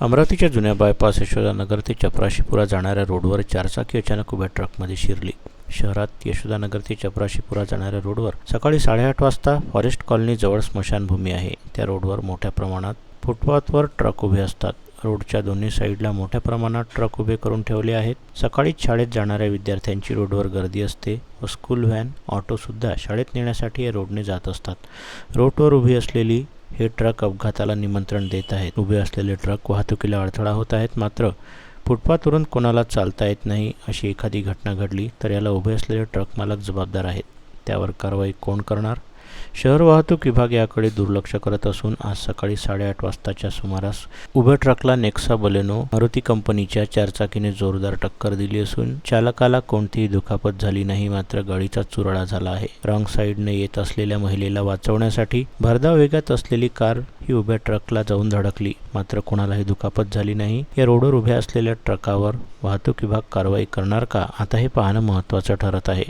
अमरावतीच्या जुन्या बायपास यशोदानगर ते चपराशीपुरा जाणाऱ्या रोडवर चारचाकी अचानक उभ्या ट्रकमध्ये शिरली. शहरात यशोदानगर ते चपराशीपुरा जाणाऱ्या रोडवर सकाळी साडेआठ वाजता फॉरेस्ट कॉलनी जवळ स्मशानभूमी आहे. त्या रोडवर मोठ्या प्रमाणात फुटपाथवर ट्रक उभे असतात. रोडच्या दोन्ही साईडला मोठ्या प्रमाणात ट्रक उभे करून ठेवले आहेत. सकाळीच शाळेत जाणाऱ्या विद्यार्थ्यांची रोडवर गर्दी असते व स्कूल व्हॅन ऑटोसुद्धा शाळेत नेण्यासाठी या रोडने जात असतात. रोडवर उभी असलेली हे ट्रक अपघाताला निमंत्रण देत आहेत. उभे असलेले ट्रक वाहतुकीला अडथळा होत आहेत मात्र फुटपाथवरून कोणाला चालता येत नाही अशी एखादी घटना घडली तर याला उभे असलेले ट्रक मालक जबाबदार आहेत. त्यावर कारवाई कोण करणार? शहर वाहतूक विभाग याकडे दुर्लक्ष करत असून आज सकाळी साडेआठ वाजताच्या सुमारास उभ्या ट्रकला नेक्सा बलेनो मारुती कंपनीच्या चारचाकीने जोरदार टक्कर दिली असून चालकाला कोणतीही दुखापत झाली नाही मात्र गाडीचा चुरडा झाला आहे. रॉंग साईडने येत असलेल्या महिलेला वाचवण्यासाठी भरधाव वेगात असलेली कार ही उभ्या ट्रकला जाऊन धडकली मात्र कोणालाही दुखापत झाली नाही. या रोडवर उभ्या असलेल्या ट्रकावर वाहतूक विभाग कारवाई करणार का आता हे पाहणं महत्त्वाचं ठरत आहे.